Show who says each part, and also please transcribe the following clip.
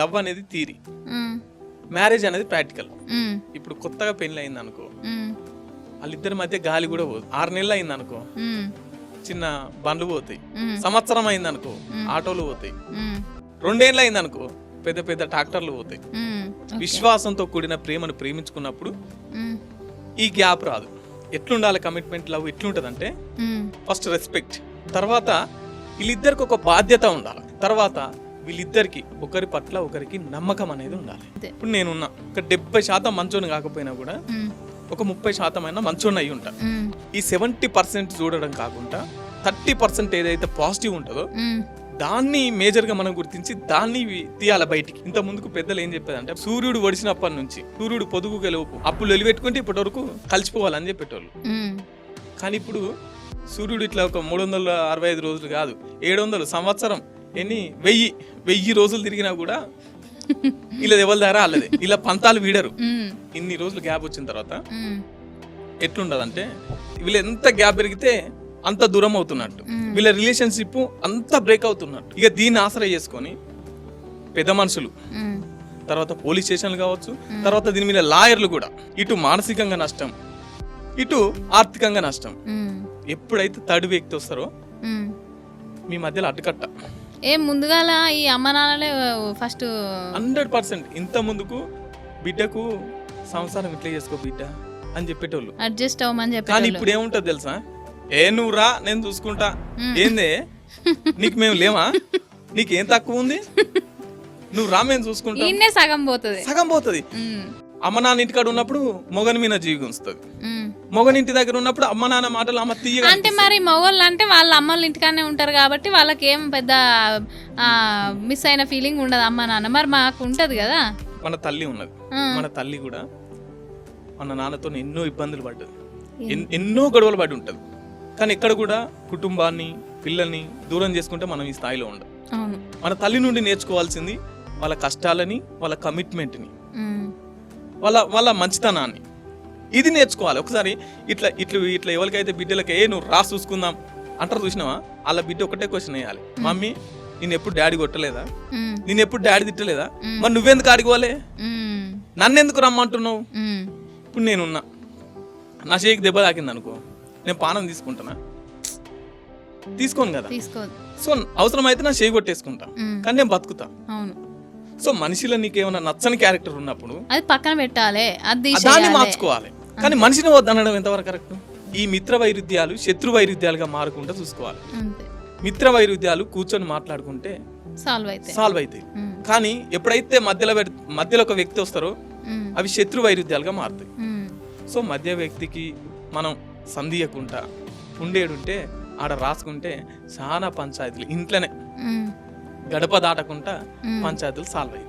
Speaker 1: Love అనేది theory marriage అనేది practical. ఇప్పుడు కొత్తగా పెళ్ళి అయింది అనుకో వాళ్ళిద్దరి మధ్య గాలి కూడా పోదు. ఆరు నెలలు అయింది అనుకో చిన్న బండ్లు పోతాయి. సంవత్సరం అయింది అనుకో ఆటోలు పోతాయి. రెండేళ్ళు అయింది అనుకో పెద్ద పెద్ద ట్రాక్టర్లు పోతాయి. విశ్వాసంతో కూడిన ప్రేమను ప్రేమించుకున్నప్పుడు ఈ గ్యాప్ రాదు. ఎట్లుండాలి కమిట్మెంట్ లవ్ ఎట్లుంటదంటే ఫస్ట్ రెస్పెక్ట్. తర్వాత వీళ్ళిద్దరికి ఒక బాధ్యత ఉండాలి. తర్వాత వీళ్ళిద్దరికి ఒకరి పట్ల ఒకరికి నమ్మకం అనేది ఉండాలి. ఇప్పుడు నేనున్నా ఒక డెబ్బై శాతం మంచోని కాకపోయినా కూడా ఒక ముప్పై శాతం అయినా మంచోని అయి ఉంటా. ఈ సెవెంటీ పర్సెంట్ చూడడం కాకుండా థర్టీ పర్సెంట్ ఏదైతే పాజిటివ్ ఉంటుందో దాన్ని మేజర్గా మనం గుర్తించి దాన్ని తీయాలి బయటికి. ఇంత ముందుకు పెద్దలు ఏం చెప్పేదంటే సూర్యుడు ఒడిసినప్పటి నుంచి సూర్యుడు పొదుగు గెలుపు అప్పుడు వెలిపెట్టుకుంటే ఇప్పటి వరకు కలిసిపోవాలని చెప్పేటోళ్ళు. కానీ ఇప్పుడు సూర్యుడు ఇట్లా ఒక మూడు వందల అరవై ఐదు రోజులు కాదు ఏడు వందలు సంవత్సరం ఎన్ని? వెయ్యి. వెయ్యి రోజులు తిరిగినా కూడా ఇలా ఎవరి దారా అల్లదే. ఇలా పంతాలు వీడరు. ఇన్ని రోజులు గ్యాప్ వచ్చిన తర్వాత ఎట్లుండదంటే వీళ్ళు ఎంత గ్యాప్ పెరిగితే అంత దూరం అవుతున్నట్టు. వీళ్ళ రిలేషన్షిప్ అంత బ్రేక్ అవుతున్నట్టు. ఇక దీన్ని ఆశ్రయ చేసుకొని పెద్ద మనుషులు తర్వాత పోలీస్ స్టేషన్లు కావచ్చు తర్వాత దీని మీద లాయర్లు కూడా. ఇటు మానసికంగా నష్టం ఇటు ఆర్థికంగా నష్టం. ఎప్పుడైతే థర్డ్ వ్యక్తి వస్తారో. మీ మధ్యలో అడ్డుకట్ట.
Speaker 2: ఏం ముందుగాల ఈ అమ్మ నాన్నలే ఫస్ట్
Speaker 1: హండ్రెడ్ పర్సెంట్. ఇంత ముందుకు బిడ్డకు సంసారం ఇట్లా చేసుకో బిడ్డ అని చెప్పేటోళ్ళు.
Speaker 2: అడ్జస్ట్ అవ్వమని
Speaker 1: కానీ
Speaker 2: చెప్పి
Speaker 1: ఇప్పుడు ఏముంటది తెలుసా? ఏ నువ్వు రా నేను చూసుకుంటా. ఏందే? నీకు మేము లేమా? నీకేం తక్కువ ఉంది? నువ్వు రా మేము చూసుకుంటా.
Speaker 2: సగం పోతుంది.
Speaker 1: సగం పోతుంది. అమ్మ నాన్న ఇంటికాడ ఉన్నప్పుడు మొగని మీద జీవిస్తుంది
Speaker 2: ఉమ్.
Speaker 1: మొగని ఇంటి దగ్గర ఉన్నప్పుడు అమ్మ నాన్న మాటలు అమ్మ తీయగా
Speaker 2: అంటే మరి మగవాళ్ళు అంటే వాళ్ళ అమ్మోళ్ళ ఇంటికానే ఉంటారు కాబట్టి వాళ్ళకి ఏం పెద్ద మిస్ అయిన ఫీలింగ్ ఉండదు అమ్మ నాన్న. మరి మాకు ఉంటది కదా.
Speaker 1: మన తల్లి ఉన్నది. మన తల్లి కూడా మన నాన్నతో ఎన్నో ఇబ్బందులు పడ్డది. ఎన్- ఎన్నో గొడవలు పడి ఉంటుంది. కానీ ఇక్కడ కూడా కుటుంబాన్ని పిల్లల్ని దూరం చేసుకుంటే మనం ఈ స్థాయిలో ఉండం. మన తల్లి నుండి నేర్చుకోవాల్సింది వాళ్ళ కష్టాలని వాళ్ళ కమిట్మెంట్ని వాళ్ళ వాళ్ళ మంచితనాన్ని. ఇది నేర్చుకోవాలి. ఒకసారి ఇట్లా ఇట్లా ఇట్లా ఎవరికైతే బిడ్డలకి ఏ నువ్వు రా చూసుకుందాం. అంటారు చూసినావా? వాళ్ళ బిడ్డ ఒకటే క్వశ్చన్ వేయాలి. మమ్మీ నేను ఎప్పుడు డాడీ కొట్టలేదా? నేను ఎప్పుడు డాడీ తిట్టలేదా? మరి నువ్వెందుకు ఆడుకోవాలి
Speaker 2: ఉమ్,
Speaker 1: నన్ను ఎందుకు రమ్మంటున్నావు? ఇప్పుడు నేనున్నా నా చేయికి దెబ్బ తాకింది అనుకో నేను పానం తీసుకుంటానా తీసుకోను కదా. సో అవసరమైతే నా చేయి కొట్టేసుకుంటా. కానీ నేను బతుకుతా.
Speaker 2: అవును.
Speaker 1: సో మనిషిలో నీకేమైనా నచ్చని క్యారెక్టర్ ఉన్నప్పుడు
Speaker 2: అది పక్కన పెట్టాలి అది
Speaker 1: దాన్ని. మార్చుకోవాలి. కానీ మనిషిని వద్దనడం ఎంతవరకు కరెక్ట్? ఈ మిత్ర వైరుధ్యాలు శత్రు వైరుధ్యాలుగా మారకుండా చూసుకోవాలి. మిత్ర వైరుధ్యాలు కూర్చొని మాట్లాడుకుంటే
Speaker 2: సాల్వ్ అయితే
Speaker 1: సాల్వ్ అవుతాయి కానీ ఎప్పుడైతే మధ్యలో మధ్యలో ఒక వ్యక్తి వస్తారో అవి శత్రు వైరుధ్యాలుగా మారుతాయి. సో మధ్య వ్యక్తికి మనం సంధియకుండా ఉండేడుంటే ఆడ రాసుకుంటే చాలా పంచాయతీలు ఇంట్లోనే. గడప దాటకుండా. పంచాయతీలు సాల్వ్ అవుతాయి